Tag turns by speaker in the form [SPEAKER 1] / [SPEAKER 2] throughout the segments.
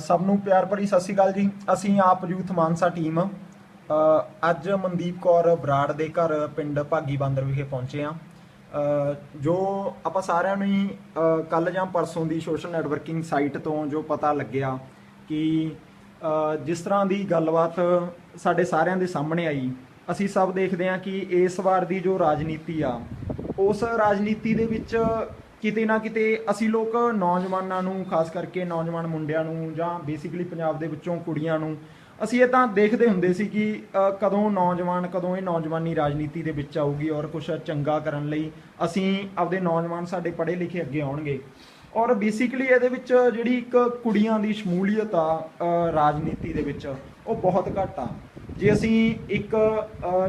[SPEAKER 1] ਸਭ ਨੂੰ ਪਿਆਰ ਭਰੀ ਸਤਿ ਸ਼੍ਰੀ ਅਕਾਲ ਜੀ। ਅਸੀਂ ਆਪ ਯੂਥ ਮਾਨਸਾ ਟੀਮ ਅੱਜ ਮਨਦੀਪ ਕੌਰ ਬਰਾੜ ਦੇ ਘਰ ਪਿੰਡ ਭਾਗੀ ਬਾਂਦਰ ਵਿਖੇ ਪਹੁੰਚੇ ਆ ਜੋ ਆਪਾਂ ਸਾਰਿਆਂ ਨੂੰ ਹੀ ਕੱਲ ਜਾਂ ਪਰਸੋਂ ਦੀ ਸੋਸ਼ਲ ਨੈਟਵਰਕਿੰਗ ਸਾਈਟ ਤੋਂ ਜੋ ਪਤਾ ਲੱਗਿਆ ਕਿ ਜਿਸ ਤਰ੍ਹਾਂ ਦੀ ਗੱਲਬਾਤ ਸਾਡੇ ਸਾਰਿਆਂ ਦੇ ਸਾਹਮਣੇ ਆਈ, ਅਸੀਂ ਸਭ ਦੇਖਦੇ ਹਾਂ ਕਿ ਇਸ ਵਾਰ ਦੀ ਜੋ ਰਾਜਨੀਤੀ ਆ, ਉਸ ਰਾਜਨੀਤੀ ਦੇ ਵਿੱਚ ਕਿਤੇ ਨਾ ਕਿਤੇ ਅਸੀਂ ਲੋਕ ਨੌਜਵਾਨਾਂ ਨੂੰ, ਖਾਸ ਕਰਕੇ ਨੌਜਵਾਨ ਮੁੰਡਿਆਂ ਨੂੰ ਜਾਂ ਬੇਸਿਕਲੀ ਪੰਜਾਬ ਦੇ ਵਿੱਚੋਂ ਕੁੜੀਆਂ ਨੂੰ, ਅਸੀਂ ਇਹ ਤਾਂ ਦੇਖਦੇ ਹੁੰਦੇ ਸੀ ਕਿ ਕਦੋਂ ਨੌਜਵਾਨ, ਕਦੋਂ ਇਹ ਨੌਜਵਾਨੀ ਰਾਜਨੀਤੀ ਦੇ ਵਿੱਚ ਆਊਗੀ ਔਰ ਕੁਝ ਚੰਗਾ ਕਰਨ ਲਈ ਅਸੀਂ ਆਪਦੇ ਨੌਜਵਾਨ ਸਾਡੇ ਪੜ੍ਹੇ ਲਿਖੇ ਅੱਗੇ ਆਉਣਗੇ। ਔਰ ਬੇਸਿਕਲੀ ਇਹਦੇ ਵਿੱਚ ਜਿਹੜੀ ਇੱਕ ਕੁੜੀਆਂ ਦੀ ਸ਼ਮੂਲੀਅਤ ਆ ਰਾਜਨੀਤੀ ਦੇ ਵਿੱਚ, ਉਹ ਬਹੁਤ ਘੱਟ ਆ। ਜੇ ਅਸੀਂ ਇੱਕ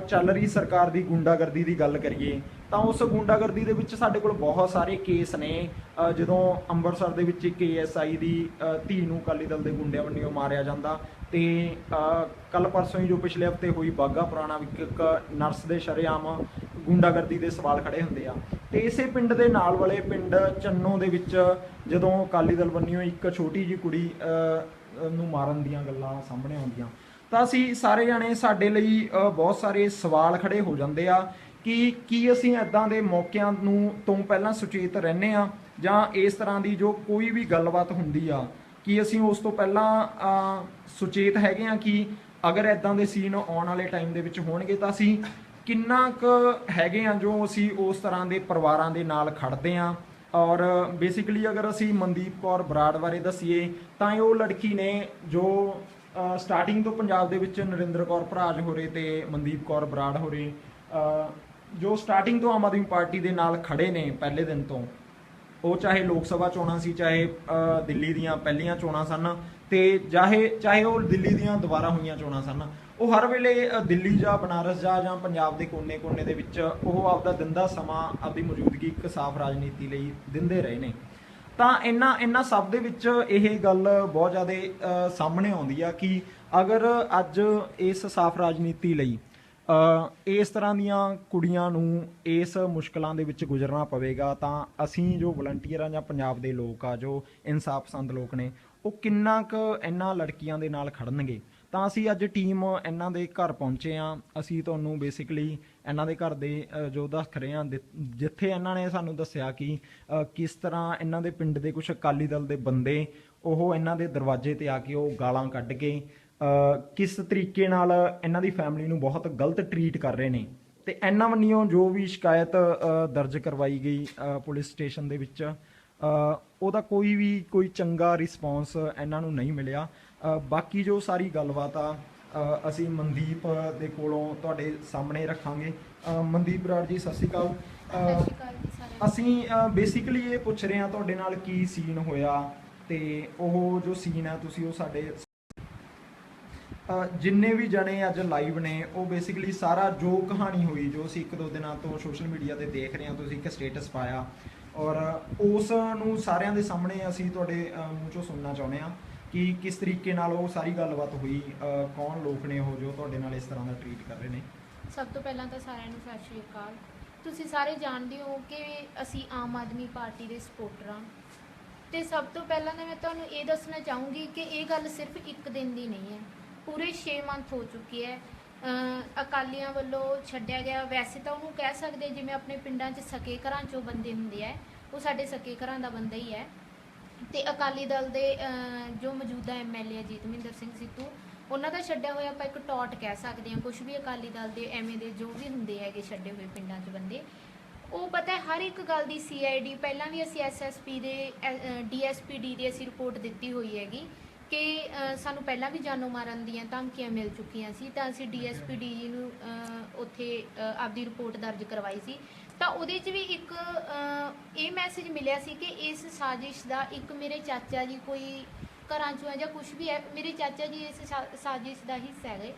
[SPEAKER 1] ਚੱਲ ਰਹੀ ਸਰਕਾਰ ਦੀ ਗੁੰਡਾਗਰਦੀ ਦੀ ਗੱਲ ਕਰੀਏ, ਤਾਂ ਉਸ ਗੁੰਡਾਗਰਦੀ ਦੇ ਵਿੱਚ ਸਾਡੇ ਕੋਲ ਬਹੁਤ ਸਾਰੇ ਕੇਸ ਨੇ। ਜਦੋਂ ਅੰਮ੍ਰਿਤਸਰ ਦੇ ਵਿੱਚ ਇੱਕ ਏਐਸਆਈ ਦੀ ਧੀ ਨੂੰ ਅਕਾਲੀ ਦਲ ਦੇ ਗੁੰਡਿਆਂ ਵੱਲੋਂ ਮਾਰਿਆ ਜਾਂਦਾ, ਤੇ ਕੱਲ ਪਰਸੋਂ ਹੀ ਜੋ ਪਿਛਲੇ ਹਫ਼ਤੇ ਹੋਈ ਬਾਗਾ ਪੁਰਾਣਾ ਵਿੱਚ ਇੱਕ ਨਰਸ ਦੇ ਸ਼ਰੇਆਮ ਗੁੰਡਾਗਰਦੀ ਦੇ ਸਵਾਲ ਖੜੇ ਹੁੰਦੇ ਆ। ਤੇ ਇਸੇ ਪਿੰਡ ਦੇ ਨਾਲ ਵਾਲੇ ਪਿੰਡ ਚੰਨੋ ਦੇ ਵਿੱਚ ਜਦੋਂ ਅਕਾਲੀ ਦਲ ਵੱਲੋਂ ਇੱਕ ਛੋਟੀ ਜੀ ਕੁੜੀ ਨੂੰ ਮਾਰਨ ਦੀਆਂ ਗੱਲਾਂ ਸਾਹਮਣੇ ਆਉਂਦੀਆਂ ਤਾਂ ਅਸੀਂ ਸਾਰੇ ਜਾਣੇ ਸਾਡੇ ਲਈ ਬਹੁਤ ਸਾਰੇ ਸਵਾਲ ਖੜੇ ਹੋ ਜਾਂਦੇ ਆ ਕਿ ਕੀ ਅਸੀਂ ਐਦਾਂ ਦੇ ਮੌਕਿਆਂ ਨੂੰ ਤੋਂ ਪਹਿਲਾਂ ਸੁਚੇਤ ਰਹਿੰਦੇ ਆ ਜਾਂ ਇਸ ਤਰ੍ਹਾਂ ਦੀ ਜੋ ਕੋਈ ਵੀ ਗੱਲਬਾਤ ਹੁੰਦੀ ਆ, ਕਿ ਅਸੀਂ ਉਸ ਤੋਂ ਪਹਿਲਾਂ ਸੁਚੇਤ ਹੈਗੇ ਆ ਕਿ ਅਗਰ ਐਦਾਂ ਦੇ ਸੀਨ ਆਉਣ ਵਾਲੇ ਟਾਈਮ ਦੇ ਵਿੱਚ ਹੋਣਗੇ ਤਾਂ ਅਸੀਂ ਕਿੰਨਾ ਕੁ ਹੈਗੇ ਆ ਜੋ ਅਸੀਂ ਉਸ ਤਰ੍ਹਾਂ ਦੇ ਪਰਿਵਾਰਾਂ ਦੇ ਨਾਲ ਖੜਦੇ ਆ ਔਰ ਬੇਸਿਕਲੀ ਅਗਰ ਅਸੀਂ ਮਨਦੀਪ ਕੌਰ ਬਰਾੜ ਬਾਰੇ ਦਸੀਏ, ਤਾਂ ਇਹ ਉਹ ਲੜਕੀ ਨੇ ਜੋ ਸਟਾਰਟਿੰਗ ਤੋਂ ਪੰਜਾਬ ਦੇ ਵਿੱਚ ਨਰਿੰਦਰ ਕੌਰ ਭਰਾਜ ਹੋਰੇ ਤੇ ਮਨਦੀਪ ਕੌਰ ਬਰਾੜ ਹੋਰੇ ਅ, ਜੋ ਸਟਾਰਟਿੰਗ ਤੋਂ ਆਮ ਆਦਮੀ ਪਾਰਟੀ ਦੇ ਨਾਲ ਖੜੇ ਨੇ ਪਹਿਲੇ ਦਿਨ ਤੋਂ ਉਹ ਚਾਹੇ ਲੋਕ ਸਭਾ ਚੋਣਾਂ ਸੀ ਚਾਹੇ ਦਿੱਲੀ ਦੀਆਂ ਪਹਿਲੀਆਂ ਚੋਣਾਂ ਸਨ ਤੇ ਚਾਹੇ ਚਾਹੇ ਉਹ ਦਿੱਲੀ ਦੀਆਂ ਦੁਬਾਰਾ ਹੋਈਆਂ ਚੋਣਾਂ ਸਨ ਉਹ ਹਰ ਵੇਲੇ ਦਿੱਲੀ ਜਾਂ ਬਨਾਰਸ ਜਾਂ ਜਾਂ ਪੰਜਾਬ ਦੇ ਕੋਨੇ-ਕੋਨੇ ਦੇ ਵਿੱਚ ਉਹ ਆਪਦਾ ਦਿੰਦਾ ਸਮਾਂ ਆਪਦੀ ਮੌਜੂਦਗੀ ਇੱਕ ਸਾਫ਼ ਰਾਜਨੀਤੀ ਲਈ ਦਿੰਦੇ ਰਹੇ ਨੇ। ਤਾਂ ਇਹਨਾਂ ਇਹਨਾਂ ਸਭ ਦੇ ਵਿੱਚ ਇਹ ਗੱਲ ਬਹੁਤ ਜ਼ਿਆਦਾ ਸਾਹਮਣੇ ਆਉਂਦੀ ਆ ਕਿ ਅਗਰ ਅੱਜ ਇਸ ਸਾਫ਼ ਰਾਜਨੀਤੀ ਲਈ ਇਸ ਤਰ੍ਹਾਂ ਦੀਆਂ ਕੁੜੀਆਂ ਨੂੰ ਇਸ ਮੁਸ਼ਕਲਾਂ ਦੇ ਵਿੱਚ ਗੁਜ਼ਰਨਾ ਪਵੇਗਾ, ਤਾਂ ਅਸੀਂ ਜੋ ਵਲੰਟੀਅਰ ਆ ਜਾਂ ਪੰਜਾਬ ਦੇ ਲੋਕ ਆ, ਜੋ ਇਨਸਾਫ ਪਸੰਦ ਲੋਕ ਨੇ, ਉਹ ਕਿੰਨਾ ਕੁ ਇਹਨਾਂ ਲੜਕੀਆਂ ਦੇ ਨਾਲ ਖੜਨਗੇ? ਤਾਂ ਅਸੀਂ ਅੱਜ ਟੀਮ ਇਹਨਾਂ ਦੇ ਘਰ ਪਹੁੰਚੇ ਆ ਅਸੀਂ ਤੁਹਾਨੂੰ ਬੇਸਿਕਲੀ ਇਹਨਾਂ ਦੇ ਘਰ ਦੇ ਜੋ ਦੱਸ ਰਹੇ ਆ ਜਿੱਥੇ ਇਹਨਾਂ ਨੇ ਸਾਨੂੰ ਦੱਸਿਆ ਕਿ ਕਿਸ ਤਰ੍ਹਾਂ ਇਹਨਾਂ ਦੇ ਪਿੰਡ ਦੇ ਕੁਝ ਅਕਾਲੀ ਦਲ ਦੇ ਬੰਦੇ ਉਹ ਇਹਨਾਂ ਦੇ ਦਰਵਾਜ਼ੇ ਤੇ ਆ ਕੇ ਉਹ ਗਾਲਾਂ ਕੱਢ ਕੇ ਕਿਸ ਤਰੀਕੇ ਨਾਲ ਇਹਨਾਂ ਦੀ ਫੈਮਿਲੀ ਨੂੰ ਬਹੁਤ ਗਲਤ ਟਰੀਟ ਕਰ ਰਹੇ ਨੇ। ਤੇ ਇਹਨਾਂ ਵੱਲੋਂ ਜੋ ਵੀ ਸ਼ਿਕਾਇਤ ਦਰਜ ਕਰਵਾਈ ਗਈ ਪੁਲਿਸ ਸਟੇਸ਼ਨ ਦੇ ਵਿੱਚ ਉਹਦਾ ਕੋਈ ਵੀ, ਕੋਈ ਚੰਗਾ ਰਿਸਪੌਂਸ ਇਹਨਾਂ ਨੂੰ ਨਹੀਂ ਮਿਲਿਆ। ਬਾਕੀ ਜੋ ਸਾਰੀ ਗੱਲਬਾਤ ਆ ਅਸੀਂ ਮਨਦੀਪ ਦੇ ਕੋਲੋਂ ਤੁਹਾਡੇ ਸਾਹਮਣੇ ਰੱਖਾਂਗੇ। ਮਨਦੀਪ ਬਰਾੜ ਜੀ ਸਤਿ ਸ਼੍ਰੀ ਅਕਾਲ। ਅਸੀਂ ਬੇਸਿਕਲੀ ਇਹ ਪੁੱਛ ਰਹੇ ਹਾਂ ਤੁਹਾਡੇ ਨਾਲ ਕੀ ਸੀਨ ਹੋਇਆ ਤੇ ਉਹ ਜੋ ਸੀਨ ਹੈ ਤੁਸੀਂ ਉਹ ਸਾਡੇ ਜਿੰਨੇ ਵੀ ਜਣੇ ਅੱਜ ਲਾਈਵ ਨੇ ਉਹ ਬੇਸਿਕਲੀ ਸਾਰਾ ਜੋ ਕਹਾਣੀ ਹੋਈ ਜੋ ਅਸੀਂ ਇੱਕ ਦੋ ਦਿਨਾਂ ਤੋਂ ਸੋਸ਼ਲ ਮੀਡੀਆ ਤੇ ਦੇਖ ਰਹੇ ਹਾਂ ਤੁਸੀਂ ਇੱਕ ਸਟੇਟਸ ਪਾਇਆ। ਔਰ ਉਸ ਨੂੰ ਸਾਰਿਆਂ ਦੇ ਸਾਹਮਣੇ ਅਸੀਂ ਤੁਹਾਡੇ ਮੂੰਹ ਚੋਂ ਸੁਣਨਾ ਚਾਹੁੰਦੇ ਹਾਂ। ਕਿ ਕਿਸ ਤਰੀਕੇ ਨਾਲ ਉਹ ਸਾਰੀ ਗੱਲਬਾਤ ਹੋਈ? ਅ, ਕੌਣ ਲੋਕ ਨੇ ਉਹ ਜੋ ਤੁਹਾਡੇ ਨਾਲ ਇਸ ਤਰ੍ਹਾਂ ਦਾ ਟਰੀਟ ਕਰ ਰਹੇ ਨੇ?
[SPEAKER 2] ਸਭ ਤੋਂ ਪਹਿਲਾਂ ਤਾਂ ਸਾਰਿਆਂ ਨੂੰ ਸਤਿ ਸ਼੍ਰੀ ਅਕਾਲ। ਤੁਸੀਂ ਸਾਰੇ ਜਾਣਦੇ ਹੋ ਕਿ ਅਸੀਂ ਆਮ ਆਦਮੀ ਪਾਰਟੀ ਦੇ ਸਪੋਰਟਰ ਹਾਂ। ਤੇ ਸਭ ਤੋਂ ਪਹਿਲਾਂ ਤਾਂ ਮੈਂ ਤੁਹਾਨੂੰ ਇਹ ਦੱਸਣਾ ਚਾਹੂੰਗੀ ਕਿ ਇਹ ਗੱਲ ਸਿਰਫ ਇੱਕ ਦਿਨ ਦੀ ਨਹੀਂ ਹੈ। ਪੂਰੇ 6 ਮੰਥ ਹੋ ਚੁੱਕੀ ਹੈ। ਅ, ਅਕਾਲੀਆਂ ਵੱਲੋਂ ਛੱਡਿਆ ਗਿਆ। ਵੈਸੇ ਤਾਂ ਉਹਨੂੰ ਕਹਿ ਸਕਦੇ ਜਿਵੇਂ ਆਪਣੇ ਪਿੰਡਾਂ 'ਚ ਸਕੇ ਘਰਾਂ 'ਚੋਂ ਬੰਦੇ ਹੁੰਦੇ ਆ। ਉਹ ਸਾਡੇ ਸਕੇ ਘਰਾਂ ਦਾ ਬੰਦਾ ਹੀ ਹੈ। ਤੇ ਅਕਾਲੀ ਦਲ ਦੇ ਜੋ ਮੌਜੂਦਾ ਐਮਐਲਏ ਜੀਤਮਿੰਦਰ ਸਿੰਘ ਸਿੱਧੂ, ਉਹਨਾਂ ਦਾ ਛੱਡਿਆ ਹੋਇਆ ਆਪਾਂ ਇੱਕ ਟੌਟ ਕਹਿ ਸਕਦੇ ਹਾਂ ਕੁਝ ਵੀ ਅਕਾਲੀ ਦਲ ਦੇ ਐਵੇਂ ਦੇ ਜੋ ਵੀ ਹੁੰਦੇ ਹੈਗੇ ਛੱਡੇ ਹੋਏ ਪਿੰਡਾਂ 'ਚ ਬੰਦੇ, ਉਹ ਪਤਾ ਹਰ ਇੱਕ ਗੱਲ ਦੀ ਸੀਆਈਡੀ ਪਹਿਲਾਂ ਵੀ ਅਸੀਂ ਐਸਐਸਪੀ ਦੇ ਡੀਐਸਪੀਡੀ ਦੀ ਅਸੀਂ ਰਿਪੋਰਟ ਦਿੱਤੀ ਹੋਈ ਹੈਗੀ ਕਿ ਸਾਨੂੰ ਪਹਿਲਾਂ ਵੀ ਜਾਨੋਂ ਮਾਰਨ ਦੀਆਂ ਧਮਕੀਆਂ ਮਿਲ ਚੁੱਕੀਆਂ ਸੀ, ਤਾਂ ਅਸੀਂ ਡੀਐਸਪੀਡੀ ਨੂੰ ਉੱਥੇ ਆਪਦੀ ਰਿਪੋਰਟ ਦਰਜ ਕਰਵਾਈ ਸੀ। ਤਾਂ ਉਹਦੇ 'ਚ ਵੀ ਇੱਕ ਇਹ ਮੈਸੇਜ ਮਿਲਿਆ ਸੀ ਕਿ ਇਸ ਸਾਜ਼ਿਸ਼ ਦਾ ਇੱਕ ਮੇਰੇ ਚਾਚਾ ਜੀ ਕੋਈ ਘਰਾਂ ਚੋਂ ਹੈ ਜਾਂ ਕੁਝ ਵੀ ਹੈ ਮੇਰੇ ਚਾਚਾ ਜੀ ਇਸ ਸਾ- ਸਾਜ਼ਿਸ਼ ਦਾ ਹਿੱਸਾ ਹੈਗੇ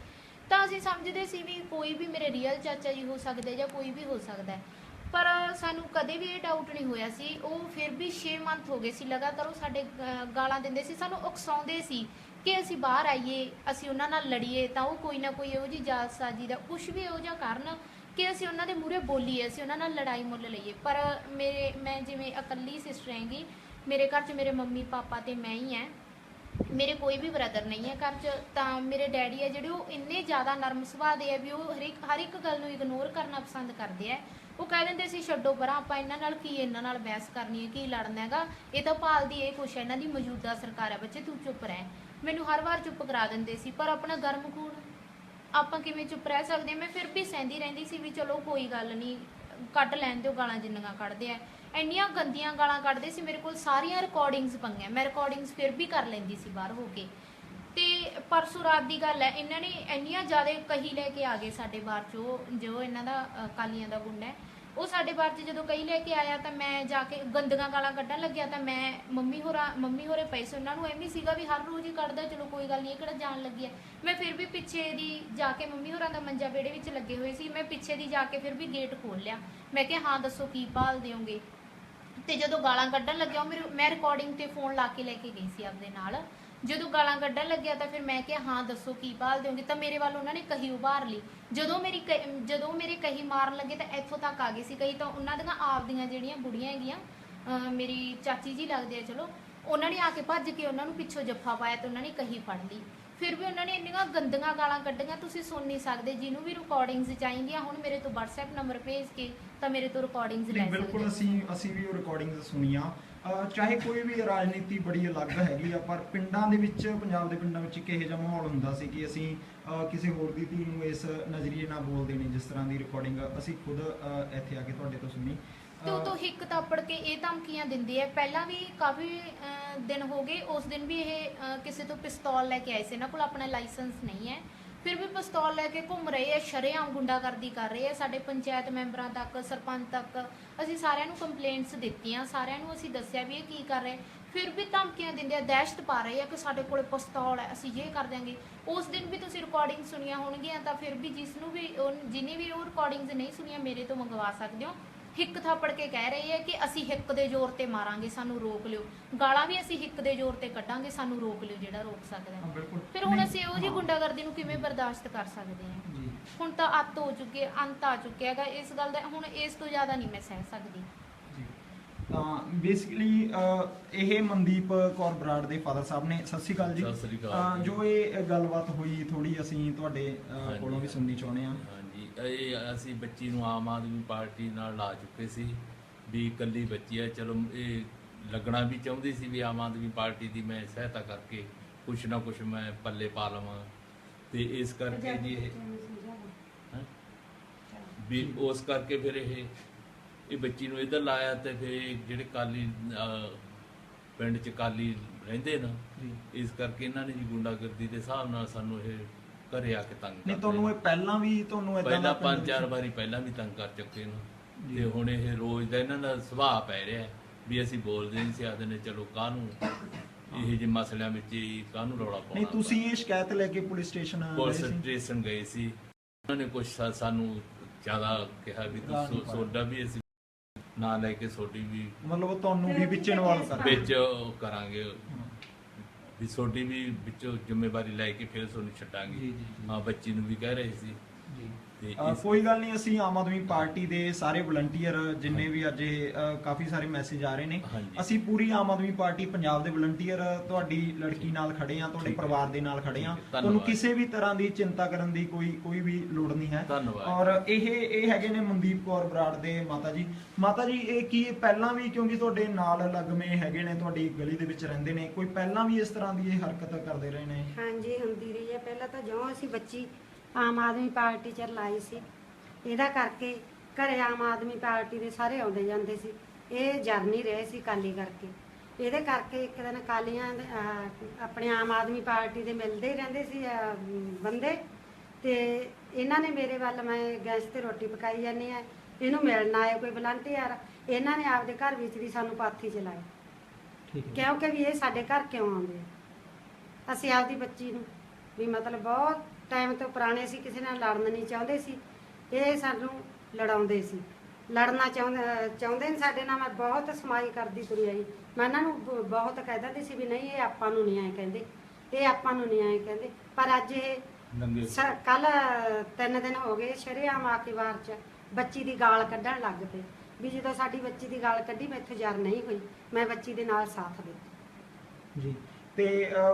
[SPEAKER 2] ਤਾਂ ਅਸੀਂ ਸਮਝਦੇ ਸੀ ਵੀ ਕੋਈ ਵੀ ਮੇਰੇ ਰੀਅਲ ਚਾਚਾ ਜੀ ਹੋ ਸਕਦੇ ਜਾਂ ਕੋਈ ਵੀ ਹੋ ਸਕਦਾ ਪਰ ਸਾਨੂੰ ਕਦੇ ਵੀ ਇਹ ਡਾਊਟ ਨਹੀਂ ਹੋਇਆ ਸੀ। ਉਹ ਫਿਰ ਵੀ 6 ਮੰਥ ਹੋ ਗਏ ਸੀ ਲਗਾਤਾਰ ਉਹ ਸਾਡੇ ਅਹ, ਗਾਲਾਂ ਦਿੰਦੇ ਸੀ। ਸਾਨੂੰ ਉਕਸਾਉਂਦੇ ਸੀ ਕਿ ਅਸੀਂ ਬਾਹਰ ਆਈਏ ਅਸੀਂ ਉਹਨਾਂ ਨਾਲ ਲੜੀਏ ਤਾਂ ਉਹ ਕੋਈ ਨਾ ਕੋਈ ਇਹੋ ਜੀ ਜਾਲਸਾਜੀ ਦਾ ਕੁਝ ਵੀ ਇਹੋ ਜਿਹਾ ਕਰਨ ਕਿ ਅਸੀਂ ਉਹਨਾਂ ਦੇ ਮੂਹਰੇ ਬੋਲੀਏ, ਅਸੀਂ ਉਹਨਾਂ ਨਾਲ ਲੜਾਈ ਮੁੱਲ ਲਈਏ। ਪਰ ਮੇਰੇ, ਮੈਂ ਜਿਵੇਂ ਇਕੱਲੀ ਸਿਸਟਰ ਹੈਗੀ, ਮੇਰੇ ਘਰ 'ਚ ਮੇਰੇ ਮੰਮੀ, ਪਾਪਾ ਤੇ ਮੈਂ ਹੀ ਹਾਂ। ਮੇਰੇ ਕੋਈ ਵੀ ਬ੍ਰਦਰ ਨਹੀਂ ਹੈ ਘਰ 'ਚ, ਤਾਂ ਮੇਰੇ ਡੈਡੀ ਹੈ ਜਿਹੜੇ ਉਹ ਇੰਨੇ ਜ਼ਿਆਦਾ ਨਰਮ ਸੁਭਾਅ ਦੇ ਆ ਵੀ ਉਹ ਹਰ ਇੱਕ ਹਰ ਇੱਕ ਗੱਲ ਨੂੰ ਇਗਨੋਰ ਕਰਨਾ ਪਸੰਦ ਕਰਦੇ ਆ। ਉਹ ਕਹਿ ਦਿੰਦੇ ਸੀ, ਛੱਡੋ ਪਰਾਂ, ਆਪਾਂ ਇਹਨਾਂ ਨਾਲ ਕੀ, ਇਹਨਾਂ ਨਾਲ ਬਹਿਸ ਕਰਨੀ ਹੈ, ਕੀ ਲੜਨਾ ਹੈਗਾ? ਇਹ ਤਾਂ ਭਾਲਦੀ ਇਹ ਕੁਛ ਹੈ, ਇਹਨਾਂ ਦੀ ਮੌਜੂਦਾ ਸਰਕਾਰ ਹੈ ਬੱਚੇ, ਤੂੰ ਚੁੱਪ ਰਹਿ। ਮੈਨੂੰ ਹਰ ਵਾਰ ਚੁੱਪ ਕਰਾ ਦਿੰਦੇ ਸੀ, ਪਰ ਆਪਣਾ ਗਰਮ ਖੂਨ ਆਪਾਂ ਕਿਵੇਂ ਚੁੱਪ ਰਹਿ ਸਕਦੇ ਹਾਂ? ਮੈਂ ਫਿਰ ਵੀ ਸਹਿੰਦੀ ਰਹਿੰਦੀ ਸੀ ਵੀ ਚਲੋ ਕੋਈ ਗੱਲ ਨਹੀਂ ਕੱਢ ਲੈਣ ਦਿਓ ਗਾਲਾਂ ਜਿੰਨੀਆਂ ਕੱਢਦੇ ਆ। ਇੰਨੀਆਂ ਗੰਦੀਆਂ ਗਾਲਾਂ ਕੱਢਦੇ ਸੀ ਮੇਰੇ ਕੋਲ ਸਾਰੀਆਂ ਰਿਕਾਰਡਿੰਗਸ ਪਈਆਂ। ਮੈਂ ਰਿਕਾਰਡਿੰਗਸ ਫਿਰ ਵੀ ਕਰ ਲੈਂਦੀ ਸੀ ਬਾਹਰ ਹੋ ਕੇ। ਤੇ ਪਰਸੋਂ ਰਾਤ ਦੀ ਗੱਲ ਹੈ ਇਹਨਾਂ ਨੇ ਇੰਨੀਆਂ ਜ਼ਿਆਦਾ ਕਹੀ ਲੈ ਕੇ ਆ ਗਏ ਸਾਡੇ ਬਾਹਰ ਚੋਂ ਜੋ ਇਹਨਾਂ ਦਾ ਅ, ਕਾਲੀਆਂ ਦਾ ਗੁੰਡਾ ਹੈ। ਉਹ ਸਾਡੇ ਬਾਰ ਚ ਜਦੋਂ ਕਈ ਲੈ ਕੇ ਆਇਆ ਤਾਂ ਮੈਂ ਜਾ ਕੇ ਗੰਦੀਆਂ ਗਾਲਾਂ ਕੱਢਣ ਲੱਗਿਆ ਤਾਂ ਮੈਂ ਮੰਮੀ ਹੋਰਾਂ, ਮੰਮੀ ਹੋਰੇ ਪਏ ਸੀ। ਉਹਨਾਂ ਨੂੰ ਐਵੇਂ ਸੀਗਾ ਵੀ ਹਰ ਰੋਜ਼ ਹੀ ਕੱਢਦਾ, ਚਲੋ ਕੋਈ ਗੱਲ ਨਹੀਂ ਇਹ ਕਿਹੜਾ ਜਾਣ ਲੱਗੀ ਹੈ। ਮੈਂ ਫਿਰ ਵੀ ਪਿੱਛੇ ਦੀ ਜਾ ਕੇ ਮੰਮੀ ਹੋਰਾਂ ਦਾ ਮੰਜਾ ਵਿਹੜੇ ਵਿੱਚ ਲੱਗੇ ਹੋਏ ਸੀ। ਮੈਂ ਪਿੱਛੇ ਦੀ ਜਾ ਕੇ ਫਿਰ ਵੀ ਗੇਟ ਖੋਲ ਲਿਆ। ਮੈਂ ਕਿਹਾ, ਹਾਂ, ਦੱਸੋ ਕੀ ਭਾਲ ਦਿਓਗੇ? ਤੇ ਜਦੋਂ ਗਾਲਾਂ ਕੱਢਣ ਲੱਗਿਆ, ਉਹ ਮੇਰੇ, ਮੈਂ ਰਿਕਾਰਡਿੰਗ ਤੇ ਫੋਨ ਲਾ ਕੇ ਲੈ ਕੇ ਗਈ ਸੀ ਆਪਦੇ ਨਾਲ। ਜਦੋਂ ਗਾਲਾਂ ਕੱਢਣ ਲੱਗਿਆ ਤਾਂ ਫਿਰ ਮੈਂ ਕਿਹਾ ਹਾਂ ਦੱਸੋ ਕੀ ਭਾਲ ਦਿਓਗੇ ਤਾਂ ਮੇਰੇ ਵੱਲ ਉਹਨਾਂ ਨੇ ਕਹੀ ਉਭਾਰ ਲਈ। ਜਦੋਂ ਮੇਰੀ ਕ- ਜਦੋਂ ਮੇਰੇ ਕਹੀ ਮਾਰਨ ਲੱਗੇ ਤਾਂ ਇੱਥੋਂ ਤੱਕ ਆ ਗਈ ਸੀ ਕਹੀ ਤਾਂ ਉਹਨਾਂ ਦੀਆਂ ਆਪਦੀਆਂ ਜਿਹੜੀਆਂ ਬੁੜੀਆਂ ਹੈਗੀਆਂ ਅਹ ਮੇਰੀ ਚਾਚੀ ਜੀ ਲੱਗਦੇ ਆ ਚਲੋ ਉਹਨਾਂ ਨੇ ਆ ਕੇ ਭੱਜ ਕੇ ਉਹਨਾਂ ਨੂੰ ਪਿੱਛੋਂ ਜੱਫਾ ਪਾਇਆ ਤੇ ਉਹਨਾਂ ਨੇ ਕਹੀ ਫੜ ਲਈ। ਫਿਰ ਵੀ ਉਹਨਾਂ ਨੇ ਇੰਨੀਆਂ ਗੰਦੀਆਂ ਗਾਲਾਂ ਕੱਢੀਆਂ ਤੁਸੀਂ ਸੁਣ ਨਹੀਂ ਸਕਦੇ ਜਿਹਨੂੰ ਵੀ ਰਿਕਾਰਡਿੰਗਸ ਚਾਹੀਦੀਆਂ ਹੁਣ ਮੇਰੇ ਤੋਂ WhatsApp ਨੰਬਰ ਭੇਜ ਕੇ ਤਾਂ ਮੇਰੇ ਤੋਂ ਰਿਕਾਰਡਿੰਗਸ ਲੈ
[SPEAKER 1] ਨਹੀਂ
[SPEAKER 2] ਸਕਦੇ
[SPEAKER 1] ਬਿਲਕੁਲ
[SPEAKER 2] ਹੋ।
[SPEAKER 1] ਅਸੀਂ ਅਸੀਂ ਵੀ ਉਹ ਰਿਕਾਰਡਿੰਗਸ ਸੁਣੀਆਂ। ਚਾਹੇ ਕੋਈ ਵੀ ਰਾਜਨੀਤੀ ਬੜੀ ਅਲੱਗ ਹੈਗੀ ਆ ਪਰ ਪਿੰਡਾਂ ਦੇ ਵਿੱਚ ਪੰਜਾਬ ਦੇ ਪਿੰਡਾਂ ਵਿੱਚ ਕਿਹੋ ਜਿਹਾ ਮਾਹੌਲ ਹੁੰਦਾ ਸੀ ਕਿ ਅਸੀਂ ਕਿਸੇ ਹੋਰ ਦੀ ਧੀ ਨੂੰ ਇਸ ਨਜ਼ਰੀਏ ਨਾਲ ਬੋਲਦੇ ਨਹੀਂ ਜਿਸ ਤਰ੍ਹਾਂ ਦੀ ਰਿਕਾਰਡਿੰਗ ਅਸੀਂ ਖੁਦ ਇੱਥੇ ਆ ਕੇ ਤੁਹਾਡੇ ਤੋਂ ਸੁਣੀ।
[SPEAKER 2] ਤੇ ਤੋਂ ਹਿੱਕ ਤਾਪੜ ਕੇ ਇਹ ਧਮਕੀਆਂ ਦਿੰਦੇ ਆ ਪਹਿਲਾਂ ਵੀ ਕਾਫੀ ਦਿਨ ਹੋ ਗਏ ਉਸ ਦਿਨ ਵੀ ਇਹ ਕਿਸੇ ਤੋਂ ਪਿਸਤੌਲ ਲੈ ਕੇ ਆਏ ਸੀ। ਇਹਨਾਂ ਕੋਲ ਆਪਣਾ ਲਾਇਸੈਂਸ ਨਹੀਂ ਹੈ। ਫਿਰ ਵੀ ਪਿਸਤੌਲ ਲੈ ਕੇ ਘੁੰਮ ਰਹੇ ਆ, ਸ਼ਰੇਆਮ ਗੁੰਡਾਗਰਦੀ ਕਰ ਰਹੇ ਆ। ਸਾਡੇ ਪੰਚਾਇਤ ਮੈਂਬਰਾਂ ਤੱਕ, ਸਰਪੰਚ ਤੱਕ ਅਸੀਂ ਸਾਰਿਆਂ ਨੂੰ ਕੰਪਲੇਂਟਸ ਦਿੱਤੀਆਂ। ਸਾਰਿਆਂ ਨੂੰ ਅਸੀਂ ਦੱਸਿਆ ਵੀ ਇਹ ਕੀ ਕਰ ਰਹੇ। ਫਿਰ ਵੀ ਧਮਕੀਆਂ ਦਿੰਦੇ ਆ ਦਹਿਸ਼ਤ ਪਾ ਰਹੇ ਆ ਕਿ ਸਾਡੇ ਕੋਲ ਪਿਸਤੌਲ ਹੈ, ਅਸੀਂ ਇਹ ਕਰ ਦਿਆਂਗੇ। ਉਸ ਦਿਨ ਵੀ ਤੁਸੀਂ ਰਿਕਾਰਡਿੰਗ ਸੁਣੀਆਂ ਹੋਣਗੀਆਂ ਤਾਂ ਫਿਰ ਵੀ ਜਿਸ ਨੂੰ ਵੀ, ਉਹ- ਜਿਹਨੇ ਵੀ ਉਹ ਰਿਕਾਰਡਿੰਗਸ ਨਹੀਂ ਸੁਣੀਆਂ, ਮੇਰੇ ਤੋਂ ਮੰਗਵਾ ਸਕਦੇ ਹੋ। ਹਿੱਕ ਥਾਪੜ ਕੇ ਕਹਿ ਰਹੇ ਹੈ ਕਿ ਅਸੀਂ ਹਿੱਕ ਦੇ ਜ਼ੋਰ ਤੇ ਮਾਰਾਂਗੇ ਸਾਨੂੰ ਰੋਕ ਲਿਓ। ਗਾਲਾਂ ਵੀ ਅਸੀਂ ਹਿੱਕ ਦੇ ਜ਼ੋਰ ਤੇ ਕੱਢਾਂਗੇ ਸਾਨੂੰ ਰੋਕ ਲਿਓ ਜਿਹੜਾ ਰੋਕ ਸਕਦਾ ਫਿਰ ਹੁਣ ਅਸੀਂ ਇਹੋ ਜਿਹੀ
[SPEAKER 1] ਹਾਂ,
[SPEAKER 2] ਗੁੰਡਾਗਰਦੀ ਨੂੰ ਕਿਵੇਂ ਬਰਦਾਸ਼ਤ ਕਰ ਸਕਦੇ ਹਾਂ?
[SPEAKER 1] ਜੀ।
[SPEAKER 2] ਹੁਣ ਤਾਂ ਅੱਤ ਹੋ ਚੁੱਕੇ ਅੰਤ ਆ ਚੁੱਕਿਆ ਹੈਗਾ। ਇਸ ਗੱਲ ਦਾ ਹੁਣ ਇਸ ਤੋਂ ਜ਼ਿਆਦਾ ਨਹੀਂ ਮੈਂ ਸਹਿ ਸਕਦੀ।
[SPEAKER 1] ਜੀ। ਤਾਂ ਬੇਸਿਕਲੀ ਇਹ ਮਨਦੀਪ ਕੌਰ ਬਰਾੜ ਦੇ ਫਾਦਰ ਸਾਹਿਬ ਨੇ। ਸਤਿ ਸ਼੍ਰੀ ਅਕਾਲ ਜੀ।
[SPEAKER 3] ਜੀ।
[SPEAKER 1] ਜੋ ਇਹ ਗੱਲਬਾਤ ਹੋਈ ਥੋੜੀ ਅਸੀਂ ਤੁਹਾਡੇ। ਕੋਲੋਂ ਵੀ ਸੁਣਨੀ ਚਾਹੁੰਦੇ ਹਾਂ।
[SPEAKER 3] ਹਾਂਜੀ। ਇਹ ਅਸੀਂ ਬੱਚੀ ਨੂੰ ਆਮ ਆਦਮੀ ਪਾਰਟੀ ਨਾਲ ਲਾ ਚੁੱਕੇ ਸੀ ਵੀ ਇਕੱਲੀ ਬੱਚੀ ਹੈ। ਚਲੋ ਇਹ ਲੱਗਣਾ ਵੀ ਚਾਹੁੰਦੀ ਸੀ ਵੀ ਆਮ ਆਦਮੀ ਪਾਰਟੀ ਦੀ ਮੈਂ ਸਹਾਇਤਾ ਕਰਕੇ ਕੁਛ ਨਾ ਕੁਛ ਮੈਂ ਪੱਲੇ ਪਾ ਲਵਾਂ। ਤੇ ਇਸ ਕਰਕੇ ਜੀ ਇਹ? ਵੀ ਉਸ ਕਰਕੇ ਫਿਰ ਇਹ ਇਹ ਬੱਚੀ ਨੂੰ ਇੱਧਰ ਲਾਇਆ ਤੇ ਫਿਰ ਜਿਹੜੇ ਕਾਲੀ ਪਿੰਡ ਚ ਕਾਲੀ ਰਹਿੰਦੇ ਨਾ ਇਸ ਕਰਕੇ ਇਹਨਾਂ ਨੇ ਜੀ ਗੁੰਡਾਗਰਦੀ ਦੇ ਹਿਸਾਬ ਨਾਲ ਸਾਨੂੰ ਇਹ ਘਰੇ ਆ ਕੇ ਤੰਗ
[SPEAKER 1] ਨਹੀਂ ਤੁਹਾਨੂੰ। ਇਹ ਪਹਿਲਾਂ ਵੀ ਤੁਹਾਨੂੰ ਇਦਾਂ
[SPEAKER 3] ਪਹਿਲਾਂ ਪੰਜ ਚਾਰ ਵਾਰੀ ਪਹਿਲਾਂ ਵੀ ਤੰਗ ਕਰ ਚੁੱਕੇ ਨੇ।
[SPEAKER 1] ਜੀ।
[SPEAKER 3] ਤੇ ਹੁਣ ਇਹ ਰੋਜ਼ ਦਾ ਇਹਨਾਂ ਦਾ ਸੁਭਾਅ ਪੈ ਰਿਹਾ ਹੈ ਵੀ ਅਸੀਂ ਬੋਲਦੇ ਨਹੀਂ ਸੀ ਆਦੇ ਨੇ ਚਲੋ ਕਾਹਨੂੰ ਇਹ ਜਿਹੇ ਮਸਲਿਆਂ ਵਿੱਚ ਹੀ ਕਾਹਨੂੰ ਰੌਲਾ ਪਾਉਣਾ?
[SPEAKER 1] ਨਹੀਂ ਤੁਸੀਂ ਇਹ ਸ਼ਿਕਾਇਤ ਲੈ ਕੇ ਪੁਲਿਸ ਸਟੇਸ਼ਨ
[SPEAKER 3] ਪੁਲਿਸ
[SPEAKER 1] ਗਏ ਸੀ।
[SPEAKER 3] ਸਟੇਸ਼ਨ ਗਏ ਸੀ। ਉਹਨਾਂ ਨੇ ਕੁਝ ਸਾਨੂੰ ਜ਼ਿਆਦਾ ਕਿਹਾ ਵੀ ਤੁਸੀਂ ਸੋਡਾ ਵੀ ਅਸੀਂ ਨਾ ਲੈ ਕੇ ਸੋਡੀ ਵੀ
[SPEAKER 1] ਮਤਲਬ ਤੁਹਾਨੂੰ ਵੀ ਵਿੱਚ ਇਨਵੋਲਵ ਕਰ
[SPEAKER 3] ਵਿੱਚ ਕਰਾਂਗੇ। ਵੀ ਸੋਡੀ ਵੀ ਵਿੱਚੋਂ ਜ਼ਿੰਮੇਵਾਰੀ ਲੈ ਕੇ ਫਿਰ ਤੁਹਾਨੂੰ ਛੱਡਾਂਗੇ। ਹਾਂ ਬੱਚੀ ਨੂੰ ਵੀ ਕਹਿ ਰਹੇ ਸੀ।
[SPEAKER 1] ਜੀ।
[SPEAKER 3] ਤੇ ਇਸ
[SPEAKER 1] ਕੋਈ ਗੱਲ ਨਹੀਂ ਅਸੀਂ ਆਮ ਆਦਮੀ ਪਾਰਟੀ ਦੇ ਸਾਰੇ ਵਲੰਟੀਅਰ ਜਿੰਨੇ ਵੀ ਅੱਜ ਇਹ ਕਾਫੀ ਸਾਰੇ ਮੈਸੇਜ ਆ ਰਹੇ ਨੇ
[SPEAKER 3] ਹਾਂਜੀ।
[SPEAKER 1] ਅਸੀਂ ਪੂਰੀ ਆਮ ਆਦਮੀ ਪਾਰਟੀ ਪੰਜਾਬ ਦੇ ਵਲੰਟੀਅਰ ਤੁਹਾਡੀ ਲੜਕੀ ਨਾਲ ਖੜੇ ਆ ਤੁਹਾਡੇ
[SPEAKER 3] ਠੀਕ ਹੈ।
[SPEAKER 1] ਪਰਿਵਾਰ ਦੇ ਨਾਲ ਖੜੇ ਆ
[SPEAKER 3] ਠੀਕ ਹੈ,
[SPEAKER 1] ਤੁਹਾਨੂੰ। ਕਿਸੇ ਵੀ ਤਰ੍ਹਾਂ ਦੀ ਚਿੰਤਾ ਕਰਨ ਦੀ ਕੋਈ ਕੋਈ ਵੀ ਲੋੜ ਨਹੀਂ ਹੈ
[SPEAKER 3] ਧੰਨਵਾਦ।
[SPEAKER 1] ਔਰ ਇਹ ਇਹ ਹੈਗੇ ਨੇ ਮਨਦੀਪ ਕੌਰ ਬਰਾੜ ਦੇ ਮਾਤਾ ਜੀ ਮਾਤਾ ਜੀ ਇਹ ਕੀ ਪਹਿਲਾਂ ਵੀ ਕਿਉਂਕਿ ਤੁਹਾਡੇ ਨਾਲ ਲੱਗਵੇਂ ਹੈਗੇ ਨੇ ਤੁਹਾਡੀ ਗਲੀ ਦੇ ਵਿੱਚ ਰਹਿੰਦੇ ਨੇ ਕੋਈ ਪਹਿਲਾਂ ਵੀ ਇਸ ਤਰ੍ਹਾਂ ਦੀ ਇਹ ਹਰਕਤ ਕਰਦੇ ਰਹੇ ਨੇ
[SPEAKER 4] ਹਾਂਜੀ ਹੁੰਦੀ ਰਹੀ ਹੈ ਪਹਿਲਾਂ ਤਾਂ ਜਿਉਂ ਅਸੀਂ ਬੱਚੀ ਆਮ ਆਦਮੀ ਪਾਰਟੀ ਚ ਲਾਈ ਸੀ। ਇਹਦਾ ਕਰਕੇ ਘਰੇ ਆਮ ਆਦਮੀ ਪਾਰਟੀ ਦੇ ਸਾਰੇ ਆਉਂਦੇ ਜਾਂਦੇ ਸੀ। ਇਹ ਜਰ ਨਹੀਂ ਰਹੇ ਸੀ ਕਾਲੀ ਕਰਕੇ। ਇਹਦੇ ਕਰਕੇ ਇੱਕ ਦਿਨ ਕਾਲੀਆਂ ਦੇ, ਅਹ, ਆਪਣੇ ਆਮ ਆਦਮੀ ਪਾਰਟੀ ਦੇ ਮਿਲਦੇ ਹੀ ਰਹਿੰਦੇ ਸੀ ਅਹ, ਬੰਦੇ। ਤੇ ਇਹਨਾਂ ਨੇ ਮੇਰੇ ਵੱਲ ਮੈਂ ਗੈਸ ਤੇ ਰੋਟੀ ਪਕਾਈ ਜਾਂਦੀ ਆ ਇਹਨੂੰ ਮਿਲਣ ਆਏ ਕੋਈ ਵਲੰਟੀਅਰ। ਇਹਨਾਂ ਨੇ ਆਪਦੇ ਘਰ ਵਿੱਚ ਦੀ ਸਾਨੂੰ ਪਾਥੀ ਚਲਾਈ
[SPEAKER 1] ਠੀਕ
[SPEAKER 4] ਕਿਉਂਕਿ ਵੀ ਇਹ ਸਾਡੇ ਘਰ ਕਿਉਂ ਆਉਂਦੇ ਆ? ਅਸੀਂ ਆਪਦੀ ਬੱਚੀ ਨੂੰ ਵੀ ਮਤਲਬ ਬਹੁਤ ਟਾਈਮ ਤੋਂ ਪੁਰਾਣੇ ਸੀ ਕਿਸੇ ਨਾਲ ਲੜਨ ਨਹੀਂ ਚਾਹੁੰਦੇ ਸੀ। ਇਹ ਸਾਨੂੰ ਲੜਾਉਂਦੇ ਸੀ। ਲੜਨਾ ਚਾਹੁੰਦੇ ਚਾਹੁੰਦੇ ਨੇ ਸਾਡੇ ਨਾਲ ਮੈਂ ਬਹੁਤ ਸਮਾਈ ਕਰਦੀ ਤੁਰੀ ਆਈ। ਮੈਂ ਇਹਨਾਂ ਨੂੰ ਬ- ਬਹੁਤ ਕਹਿ ਦਿੰਦੀ ਸੀ ਵੀ ਨਹੀਂ ਇਹ ਆਪਾਂ ਨੂੰ ਨਹੀਂ ਐਂ ਕਹਿੰਦੇ। ਇਹ ਆਪਾਂ ਨੂੰ ਨਹੀਂ ਐਂ ਕਹਿੰਦੇ। ਪਰ ਅੱਜ ਇਹ
[SPEAKER 3] ਨੰਗੇ
[SPEAKER 4] ਕੱਲ ਤਿੰਨ ਦਿਨ ਹੋ ਗਏ ਸ਼ਰੇਆਮ ਆ ਕੇ ਬਾਹਰ ਚ ਬੱਚੀ ਦੀ ਗਾਲ ਕੱਢਣ ਲੱਗ ਪਏ। ਵੀ ਜਦੋਂ ਸਾਡੀ ਬੱਚੀ ਦੀ ਗਾਲ ਕੱਢੀ ਮੈਥੋਂ ਜਰ ਨਹੀਂ ਹੋਈ। ਮੈਂ ਬੱਚੀ ਦੇ ਨਾਲ ਸਾਥ ਦਿੱਤਾ।
[SPEAKER 1] ਜੀ। ਤੇ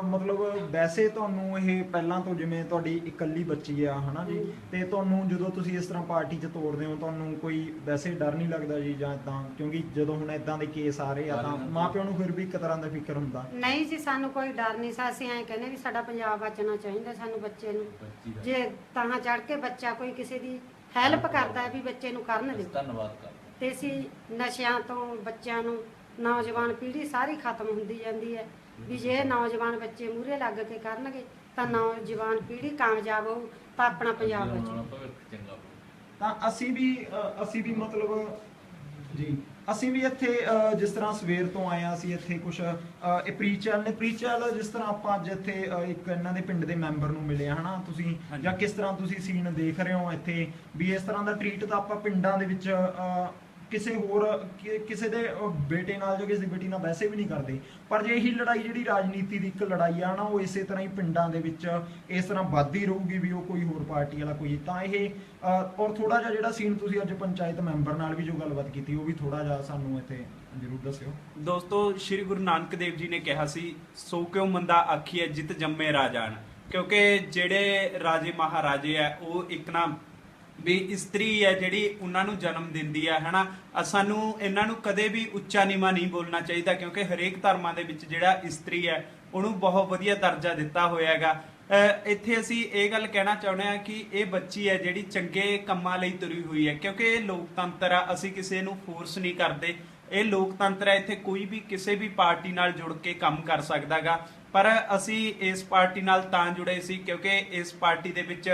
[SPEAKER 1] ਮਤਲਬ ਵੈਸੇ ਤੁਹਾਨੂੰ ਇਹ ਪਹਿਲਾਂ ਤੋਂ ਜਿਵੇਂ ਤੁਹਾਡੀ ਇਕੱਲੀ ਬੱਚੀ ਆ ਹਨਾ ਜੀ? ਤੇ ਤੁਹਾਨੂੰ ਜਦੋਂ ਤੁਸੀਂ ਇਸ ਤਰ੍ਹਾਂ ਪਾਰਟੀ 'ਚ ਤੋੜਦੇ ਹੋ ਤੁਹਾਨੂੰ ਕੋਈ ਵੈਸੇ ਡਰ ਨਹੀਂ ਲੱਗਦਾ ਜੀ ਜਾਂ ਤਾਂ ਕਿਉਂਕਿ ਜਦੋਂ ਹੁਣ ਇਦਾਂ ਦੇ ਕੇਸ ਆ ਰਹੇ ਆ ਤਾਂ ਮਾਪਿਆਂ ਨੂੰ ਫਿਰ ਵੀ ਇੱਕ ਤਰ੍ਹਾਂ ਦਾ ਫਿਕਰ ਹੁੰਦਾ।
[SPEAKER 4] ਨਹੀਂ ਜੀ ਸਾਨੂੰ ਕੋਈ ਡਰ ਨਹੀਂ। ਸਾ ਅਸੀਂ ਐਂ ਕਹਿੰਦੇ ਵੀ ਸਾਡਾ ਪੰਜਾਬ ਬਚਣਾ ਚਾਹੀਦਾ ਸਾਨੂੰ ਬੱਚੇ ਨੂੰ। ਜੇ ਤਾਂ ਚੜ ਕੇ ਬੱਚਾ ਕੋਈ ਕਿਸੇ ਦੀ ਹੈਲਪ ਕਰਦਾ ਵੀ ਬੱਚੇ ਨੂੰ ਕਰਨ ਦੇ।
[SPEAKER 3] ਧੰਨਵਾਦ ਕਰਦੇ
[SPEAKER 4] ਤੇ ਅਸੀਂ ਨਸ਼ਿਆਂ ਤੋਂ ਬੱਚਿਆਂ ਨੂੰ ਨੌਜਵਾਨ ਪੀੜ੍ਹੀ ਸਾਰੀ ਖਤਮ ਹੁੰਦੀ ਜਾਂਦੀ ਹੈ। ਵੀ ਜੇ ਨੌਜਵਾਨ ਬੱਚੇ ਮੂਹਰੇ ਲੱਗ ਕੇ ਕਰਨਗੇ ਤਾਂ ਨੌਜਵਾਨ ਪੀੜ੍ਹੀ ਕਾਮਯਾਬ ਹੋਊ ਤਾਂ ਆਪਣਾ ਪੰਜਾਬ ਬਚੂ।
[SPEAKER 3] ਚੰਗਾ
[SPEAKER 1] ਤਾਂ ਅਸੀਂ ਵੀ ਅ, ਅਸੀਂ ਵੀ ਮਤਲਬ ਜੀ ਅਸੀਂ ਵੀ ਇੱਥੇ ਅ, ਜਿਸ ਤਰ੍ਹਾਂ ਸਵੇਰ ਤੋਂ ਆਏ ਆ ਅਸੀਂ ਇੱਥੇ ਕੁਝ ਇਹ ਪ੍ਰੀਚਲ ਨੇ ਪ੍ਰੀਚਲ ਜਿਸ ਤਰ੍ਹਾਂ ਆਪਾਂ ਅੱਜ ਇੱਥੇ ਅ, ਇੱਕ ਇਹਨਾਂ ਦੇ ਪਿੰਡ ਦੇ ਮੈਂਬਰ ਨੂੰ ਮਿਲੇ ਆ ਹਨਾ? ਤੁਸੀਂ
[SPEAKER 5] ਹਾਂਜੀ।
[SPEAKER 1] ਜਾਂ ਕਿਸ ਤਰ੍ਹਾਂ ਤੁਸੀਂ ਸੀਨ ਦੇਖ ਰਹੇ ਹੋ ਇੱਥੇ? ਵੀ ਇਸ ਤਰ੍ਹਾਂ ਦਾ ਟ੍ਰੀਟ ਤਾਂ ਆਪਾਂ ਪਿੰਡਾਂ ਦੇ ਵਿੱਚ ਅ, ਕਿਸੇ ਹੋਰ ਕਿ- ਕਿਸੇ ਦੇ ਅ, ਬੇਟੇ ਨਾਲ ਜਾਂ ਕਿਸੇ ਦੀ ਬੇਟੀ ਨਾਲ ਵੈਸੇ ਵੀ ਨਹੀਂ ਕਰਦੇ। ਪਰ ਜੇ ਇਹੀ ਲੜਾਈ ਜਿਹੜੀ ਰਾਜਨੀਤੀ ਦੀ ਇੱਕ ਲੜਾਈ ਆ ਨਾ ਉਹ ਇਸੇ ਤਰ੍ਹਾਂ ਹੀ ਪਿੰਡਾਂ ਦੇ ਵਿੱਚ ਇਸ ਤਰ੍ਹਾਂ ਵੱਧਦੀ ਰਹੂਗੀ ਵੀ ਉਹ ਕੋਈ ਹੋਰ ਪਾਰਟੀ ਵਾਲਾ ਕੋਈ। ਤਾਂ ਇਹ ਅ, ਔਰ ਥੋੜਾ ਜਿਹਾ ਜਿਹੜਾ ਸੀਨ ਤੁਸੀਂ ਅੱਜ ਪੰਚਾਇਤ ਮੈਂਬਰ ਨਾਲ ਵੀ ਜੋ ਗੱਲਬਾਤ ਕੀਤੀ ਉਹ ਵੀ ਥੋੜਾ ਜਿਹਾ ਸਾਨੂੰ ਇੱਥੇ ਜ਼ਰੂਰ ਦੱਸਿਓ।
[SPEAKER 5] ਦੋਸਤੋ ਸ੍ਰੀ ਗੁਰੂ ਨਾਨਕ ਦੇਵ ਜੀ ਨੇ ਕਿਹਾ ਸੀ ਸੋ ਕਿਉ ਮੰਦਾ ਆਖੀਐ ਜਿਤ ਜੰਮੇ ਰਾਜਾਨ? ਕਿਉਂਕਿ ਜਿਹੜੇ ਰਾਜੇ ਮਹਾਰਾਜੇ ਆ ਉਹ ਇੱਕ ਨਾ ਵੀ ਇਸਤਰੀ ਹੈ ਜਿਹੜੀ ਉਹਨਾਂ ਨੂੰ ਜਨਮ ਦਿੰਦੀ ਹੈ ਹਨਾ? ਸਾਨੂੰ ਇਹਨਾਂ ਨੂੰ ਕਦੇ ਵੀ ਉੱਚਾ ਨੀਵਾਂ ਨਹੀਂ ਬੋਲਣਾ ਚਾਹੀਦਾ, ਕਿਉਂਕਿ ਹਰੇਕ ਧਰਮਾਂ ਦੇ ਵਿੱਚ ਜਿਹੜਾ ਇਸਤਰੀ ਹੈ, ਉਹਨੂੰ ਬਹੁਤ ਵਧੀਆ ਦਰਜਾ ਦਿੱਤਾ ਹੋਇਆ ਹੈਗਾ। ਇੱਥੇ ਅਸੀਂ ਇਹ ਗੱਲ ਕਹਿਣਾ ਚਾਹੁੰਦੇ ਹਾਂ ਕਿ ਇਹ ਬੱਚੀ ਹੈ ਜਿਹੜੀ ਚੰਗੇ ਕੰਮਾਂ ਲਈ ਤੁਰੀ ਹੋਈ ਹੈ, ਕਿਉਂਕਿ ਇਹ ਲੋਕਤੰਤਰ ਆ, ਅਸੀਂ ਕਿਸੇ ਨੂੰ ਫੋਰਸ ਨਹੀਂ ਕਰਦੇ। ਇਹ ਲੋਕਤੰਤਰ ਹੈ, ਇੱਥੇ ਕੋਈ ਵੀ ਕਿਸੇ ਵੀ ਪਾਰਟੀ ਨਾਲ ਜੁੜ ਕੇ ਕੰਮ ਕਰ ਸਕਦਾਗਾ ਪਰ ਅਸੀਂ ਇਸ ਪਾਰਟੀ ਨਾਲ ਤਾਂ ਜੁੜੇ ਸੀ, ਕਿਉਂਕਿ ਇਸ ਪਾਰਟੀ ਦੇ ਵਿੱਚ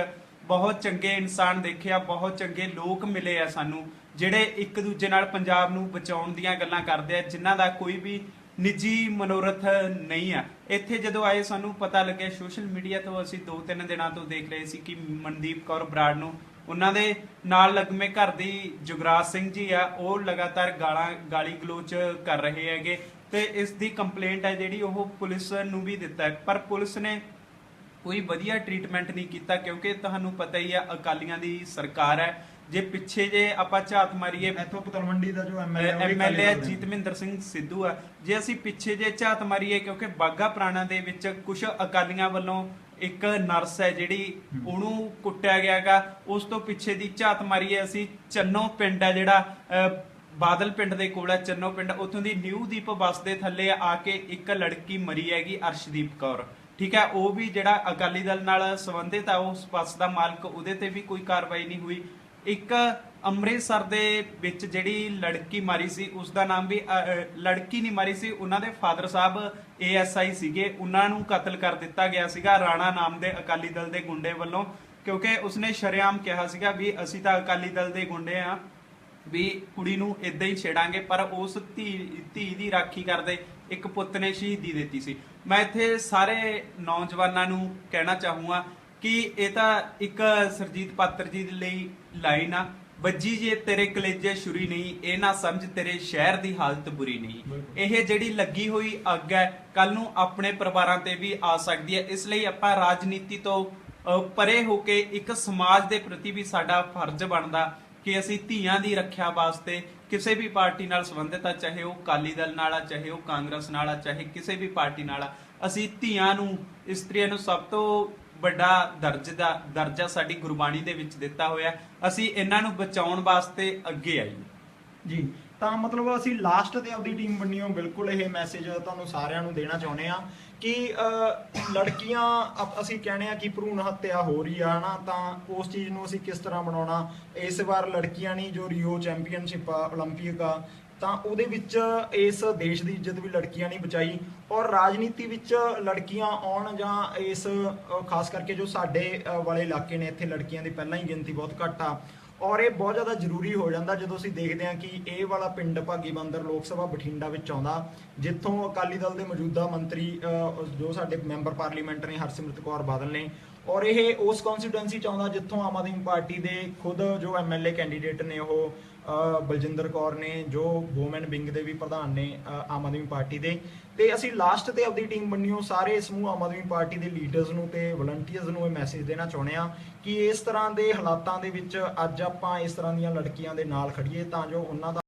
[SPEAKER 5] ਬਹੁਤ ਚੰਗੇ ਇਨਸਾਨ ਦੇਖਿਆ, ਬਹੁਤ ਚੰਗੇ ਲੋਕ ਮਿਲੇ ਆ ਸਾਨੂੰ, ਜਿਹੜੇ ਇੱਕ ਦੂਜੇ ਨਾਲ ਪੰਜਾਬ ਨੂੰ ਬਚਾਉਣ ਦੀਆਂ ਗੱਲਾਂ ਕਰਦੇ ਆ, ਜਿਨ੍ਹਾਂ ਦਾ ਕੋਈ ਵੀ ਨਿੱਜੀ ਮਨੋਰਥ ਨਹੀਂ ਆ। ਇੱਥੇ ਜਦੋਂ ਆਏ, ਸਾਨੂੰ ਪਤਾ ਲੱਗਿਆ, ਸੋਸ਼ਲ ਮੀਡੀਆ ਤੋਂ ਅਸੀਂ 2-3 ਦਿਨਾਂ ਤੋਂ ਦੇਖ ਰਹੇ ਸੀ ਕਿ ਮਨਦੀਪ ਕੌਰ ਬਰਾੜ ਨੂੰ, ਉਹਨਾਂ ਦੇ ਨਾਲ ਲਗਮੇ ਘਰ ਦੀ ਜੁਗਰਾਜ ਸਿੰਘ ਜੀ ਆ, ਉਹ ਲਗਾਤਾਰ ਗਾਲਾਂ, ਗਾਲੀ ਗਲੋਚ ਕਰ ਰਹੇ ਹੈਗੇ ਤੇ ਇਸ ਦੀ ਕੰਪਲੇਂਟ ਹੈ ਜਿਹੜੀ ਉਹ ਪੁਲਿਸ ਨੂੰ ਵੀ ਦਿੱਤਾ ਪਰ ਪੁਲਿਸ ਨੇ ਕੋਈ ਵਧੀਆ ਟ੍ਰੀਟਮੈਂਟ ਨਹੀਂ ਕੀਤਾ ਕਿਉਂਕਿ ਤੁਹਾਨੂੰ ਪਤਾ ਹੀ ਆ ਅਕਾਲੀਆਂ ਦੀ ਸਰਕਾਰ ਹੈ। ਜੇ ਪਿੱਛੇ ਜੇ ਆਪਾਂ ਝਾਤ ਮਾਰੀਏ
[SPEAKER 1] ਇੱਥੋਂ ਪਤਲਮੰਡੀ ਦਾ ਜੋ ਐਮਐਲਏ
[SPEAKER 5] ਜੀਤਮਿੰਦਰ ਸਿੰਘ ਸਿੱਧੂ ਆ। ਜੇ ਅਸੀਂ ਪਿੱਛੇ ਜੇ ਝਾਤ ਮਾਰੀਏ ਕਿਉਂਕਿ ਬਾਗਾ ਪੁਰਾਣਾ ਦੇ ਵਿੱਚ ਕੁਝ ਅਕਾਲੀਆਂ ਵੱਲੋਂ ਇੱਕ ਨਰਸ ਹੈ ਜਿਹੜੀ ਉਹਨੂੰ ਕੁੱਟਿਆ ਗਿਆਗਾ ਉਸ ਤੋਂ ਪਿੱਛੇ ਦੀ ਝਾਤ ਮਾਰੀਏ ਅਸੀਂ ਚੰਨੋ ਪਿੰਡ ਹੈ ਜਿਹੜਾ ਬਾਦਲ ਪਿੰਡ ਦੇ ਕੋਲ ਹੈ ਚੰਨੋ ਪਿੰਡ। ਉੱਥੋਂ ਦੀ ਨਿਊ ਦੀਪ ਬੱਸ ਦੇ ਥੱਲੇ ਆ ਕੇ ਇੱਕ ਲੜਕੀ ਮਰੀ ਹੈਗੀ ਅਰਸ਼ਦੀਪ ਕੌਰ। ਠੀਕ ਹੈ, ਉਹ ਵੀ ਜਿਹੜਾ ਅਕਾਲੀ ਦਲ ਨਾਲ ਸੰਬੰਧਿਤ ਆ ਉਸ ਬੱਸ ਦਾ ਮਾਲਕ ਉਹਦੇ ਤੇ ਵੀ ਕੋਈ ਕਾਰਵਾਈ ਨਹੀਂ ਹੋਈ। ਇੱਕ ਅੰਮ੍ਰਿਤਸਰ ਦੇ ਵਿੱਚ ਜਿਹੜੀ ਲੜਕੀ ਮਾਰੀ ਸੀ, ਉਸ ਦਾ ਨਾਮ ਵੀ ਲੜਕੀ ਨਹੀਂ ਮਾਰੀ ਸੀ, ਉਹਨਾਂ ਦੇ ਫਾਦਰ ਸਾਹਿਬ ਏਐਸਆਈ ਸੀਗੇ, ਉਹਨਾਂ ਨੂੰ ਕਤਲ ਕਰ ਦਿੱਤਾ ਗਿਆ ਸੀਗਾ, ਰਾਣਾ ਨਾਮ ਦੇ ਅਕਾਲੀ ਦਲ ਦੇ ਗੁੰਡੇ ਵੱਲੋਂ, ਕਿਉਂਕਿ ਉਸਨੇ ਸ਼ਰੇਆਮ ਕਿਹਾ ਸੀਗਾ ਵੀ ਅਸੀਂ ਤਾਂ ਅਕਾਲੀ ਦਲ ਦੇ ਗੁੰਡੇ ਆ ਵੀ ਕੁੜੀ ਨੂੰ ਇਦਾਂ ਹੀ ਛੇੜਾਂਗੇ, ਪਰ ਉਸ ਧੀ ਧੀ ਦੀ ਰਾਖੀ ਕਰਦੇ ਇੱਕ ਪੁੱਤ ਨੇ ਸ਼ਹੀਦੀ ਦਿੱਤੀ ਸੀ। ਮੈਂ ਇੱਥੇ ਸਾਰੇ ਨੌਜਵਾਨਾਂ ਨੂੰ ਕਹਿਣਾ ਚਾਹੂੰਗਾ ਕਿ ਇਹ ਤਾਂ ਇੱਕ ਸਰਜੀਤ ਪਾਤਰ ਜੀ ਦੇ ਲਈ ਲਾਈਨ ਆ। ਵੱਜੀ ਜੇ ਤੇਰੇ ਕਲੇਜੇ ਛੁਰੀ ਨਹੀਂ ਇਹ ਨਾ ਸਮਝ ਤੇਰੇ ਸ਼ਹਿਰ ਦੀ ਹਾਲਤ ਬੁਰੀ ਨਹੀਂ। ਇਹ ਜਿਹੜੀ ਲੱਗੀ ਹੋਈ ਅੱਗ ਹੈ ਕੱਲ ਨੂੰ ਆਪਣੇ ਪਰਿਵਾਰਾਂ ਤੇ ਵੀ ਆ ਸਕਦੀ ਹੈ। ਇਸ ਲਈ ਆਪਾਂ ਰਾਜਨੀਤੀ ਤੋਂ ਪਰੇ ਹੋ ਕੇ ਇੱਕ ਸਮਾਜ ਦੇ ਪ੍ਰਤੀ ਵੀ ਸਾਡਾ ਫਰਜ਼ ਬਣਦਾ ਕਿ ਅਸੀਂ ਧੀਆਂ ਦੀ ਰੱਖਿਆ ਵਾਸਤੇ ਕਿਸੇ ਵੀ ਪਾਰਟੀ ਨਾਲ ਸੰਬੰਧਿਤ ਆ, ਚਾਹੇ ਉਹ ਕਾਲੀ ਦਲ ਨਾਲ ਆ, ਚਾਹੇ ਉਹ ਕਾਂਗਰਸ ਨਾਲ ਆ, ਚਾਹੇ ਕਿਸੇ ਵੀ ਪਾਰਟੀ ਨਾਲ ਆ, ਅਸੀਂ ਧੀਆਂ ਨੂੰ, ਇਸਤਰੀਆਂ ਨੂੰ ਸਭ ਤੋਂ ਵੱਡਾ ਦਰਜ ਦਾ, ਦਰਜਾ ਸਾਡੀ ਗੁਰਬਾਣੀ ਦੇ ਵਿੱਚ ਦਿੱਤਾ ਹੋਇਆ। ਅਸੀਂ ਇਹਨਾਂ ਨੂੰ ਬਚਾਉਣ ਵਾਸਤੇ ਅੱਗੇ ਆਈਏ।
[SPEAKER 1] ਜੀ। ਤਾਂ ਮਤਲਬ ਅਸੀਂ ਲਾਸਟ ਤੇ ਆਪਦੀ ਟੀਮ ਬੰਨਿਓ ਬਿਲਕੁਲ ਇਹ ਮੈਸੇਜ ਤੁਹਾਨੂੰ ਸਾਰਿਆਂ ਨੂੰ ਦੇਣਾ ਚਾਹੁੰਦੇ ਆ ਕਿ ਅਹ, ਲੜਕੀਆਂ ਅਪ- ਅਸੀਂ ਕਹਿੰਦੇ ਆ ਕਿ ਭਰੂਣ ਹੱਤਿਆ ਹੋ ਰਹੀ ਆ ਹਨਾ ਤਾਂ ਉਸ ਚੀਜ਼ ਨੂੰ ਅਸੀਂ ਕਿਸ ਤਰ੍ਹਾਂ ਬਣਾਉਣਾ ਇਸ ਵਾਰ ਲੜਕੀਆਂ ਨੇ ਜੋ ਰੀਓ ਚੈਂਪੀਅਨਸ਼ਿਪ ਆ 올림픽 ਆ ਤਾਂ ਉਹਦੇ ਵਿੱਚ ਇਸ ਦੇਸ਼ ਦੀ ਇੱਜ਼ਤ ਵੀ ਲੜਕੀਆਂ ਨੇ ਬਚਾਈ ਔਰ ਰਾਜਨੀਤੀ ਵਿੱਚ ਲੜਕੀਆਂ ਆਉਣ ਜਾਂ ਇਸ ਅਹ, ਖਾਸ ਕਰਕੇ ਜੋ ਸਾਡੇ ਅਹ, ਵਾਲੇ ਇਲਾਕੇ ਨੇ ਇੱਥੇ ਲੜਕੀਆਂ ਦੀ ਪਹਿਲਾਂ ਹੀ ਗਿਣਤੀ ਬਹੁਤ ਘੱਟ ਆ ਔਰ ਇਹ ਬਹੁਤ ਜ਼ਿਆਦਾ ਜ਼ਰੂਰੀ ਹੋ ਜਾਂਦਾ ਜਦੋਂ ਅਸੀਂ ਦੇਖਦੇ ਹਾਂ ਕਿ ਇਹ ਵਾਲਾ ਪਿੰਡ ਭਾਗੀ ਬੰਦਰ ਲੋਕ ਸਭਾ ਬਠਿੰਡਾ ਵਿੱਚ ਆਉਂਦਾ, ਜਿੱਥੋਂ ਅਕਾਲੀ ਦਲ ਦੇ ਮੌਜੂਦਾ ਮੰਤਰੀ ਜੋ ਸਾਡੇ ਮੈਂਬਰ ਪਾਰਲੀਮੈਂਟ ਨੇ ਹਰਸਿਮਰਤ ਕੌਰ ਬਾਦਲ ਨੇ ਔਰ ਇਹ ਉਸ ਕਨਸਟੀਟੂਐਂਸੀ ਚ ਆਉਂਦਾ ਜਿੱਥੋਂ ਆਮ ਆਦਮੀ ਪਾਰਟੀ ਦੇ ਖੁਦ ਜੋ ਐਮਐਲਏ ਕੈਂਡੀਡੇਟ ਨੇ ਉਹ ਬਲਜਿੰਦਰ ਕੌਰ ਨੇ, ਜੋ ਵੂਮਨ ਵਿੰਗ ਦੇ ਵੀ ਪ੍ਰਧਾਨ ਨੇ ਆਮ ਆਦਮੀ ਪਾਰਟੀ ਦੇ। ਤੇ ਅਸੀਂ ਲਾਸਟ ਤੇ ਆਪਦੀ ਟੀਮ ਬੰਨਿਓ, ਸਾਰੇ ਸਮੂਹ ਆਮ ਆਦਮੀ ਪਾਰਟੀ ਦੇ ਲੀਡਰਸ ਨੂੰ ਤੇ ਵਲੰਟੀਅਰਸ ਨੂੰ ਇਹ ਮੈਸੇਜ ਦੇਣਾ ਚਾਹੁੰਦੇ ਆ ਕਿ ਇਸ ਤਰ੍ਹਾਂ ਦੇ ਹਾਲਾਤਾਂ ਦੇ ਵਿੱਚ ਅੱਜ ਆਪਾਂ ਇਸ ਤਰ੍ਹਾਂ ਦੀਆਂ ਲੜਕੀਆਂ ਦੇ ਨਾਲ ਖੜੀਏ ਤਾਂ ਜੋ ਉਹਨਾਂ ਦਾ